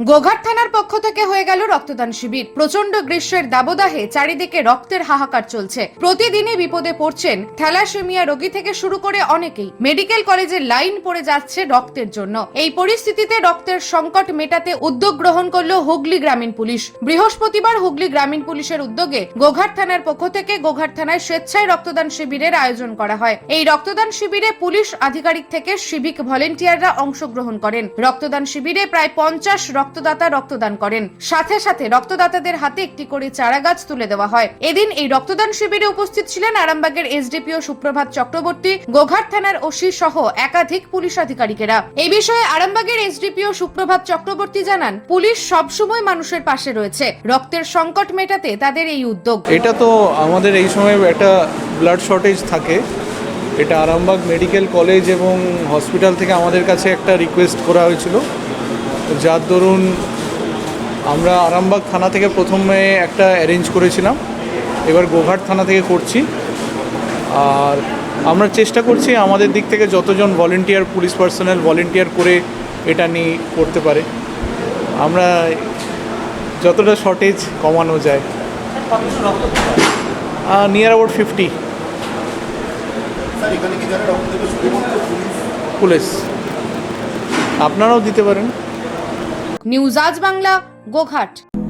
গোঘাট থানার পক্ষ থেকে হয়ে গেল রক্তদান শিবির। প্রচণ্ড গ্রীষ্মের দাবদাহে চারিদিকে রক্তের হাহাকার চলছে। প্রতিদিনই বিপদে পড়ছেন থ্যালাসেমিয়া রোগী থেকে শুরু করে অনেকেই। মেডিকেল কলেজের লাইন পড়ে যাচ্ছে রক্তের জন্য। এই পরিস্থিতিতে রক্তের সংকট মেটাতে উদ্যোগ গ্রহণ করল হুগলি গ্রামীণ পুলিশ। বৃহস্পতিবার হুগলি গ্রামীণ পুলিশের উদ্যোগে গোঘাট থানার পক্ষ থেকে গোঘাট থানায় স্বেচ্ছায় রক্তদান শিবিরের আয়োজন করা হয়। এই রক্তদান শিবিরে পুলিশ আধিকারিক থেকে সিভিক ভলেন্টিয়াররা অংশগ্রহণ করেন। রক্তদান শিবিরে প্রায় পঞ্চাশ রক্তদাতা রক্তদান করেন। সাথে সাথে রক্তদাতাদের হাতে একটি করে চারা গাছ তুলে দেওয়া হয়। এদিন এই রক্তদান শিবিরে উপস্থিত ছিলেন আরামবাগের এসডিপিও সুপ্রভাত চক্রবর্তী, গোঘাট থানার ওসি সহ একাধিক পুলিশ আধিকারিকেরা। এই বিষয়ে আরামবাগের এসডিপিও সুপ্রভাত চক্রবর্তী জানান, পুলিশ সবসময় মানুষের পাশে রয়েছে। রক্তের সংকট মেটাতে তাদের এই উদ্যোগ। এটা তো আমাদের এই সময় একটা ব্লাড শর্টেজ থাকে। এটা আরামবাগ মেডিকেল কলেজ এবং হসপিটাল থেকে আমাদের কাছে একটা রিকোয়েস্ট করা হয়েছিল। যার দরুন আমরা আরামবাগ থানা থেকে প্রথমে একটা অ্যারেঞ্জ করেছিলাম। এবার গোঘাট থানা থেকে করছি। আর আমরা চেষ্টা করছি আমাদের দিক থেকে যতজন ভলেন্টিয়ার পুলিশ পার্সোনাল ভলেন্টিয়ার করে এটা নিয়ে করতে পারে। আমরা যতটা শর্টেজ কমানো যায়। Near about fifty police. আপনারাও দিতে পারেন। নিউজ আজ বাংলা গোঘাট।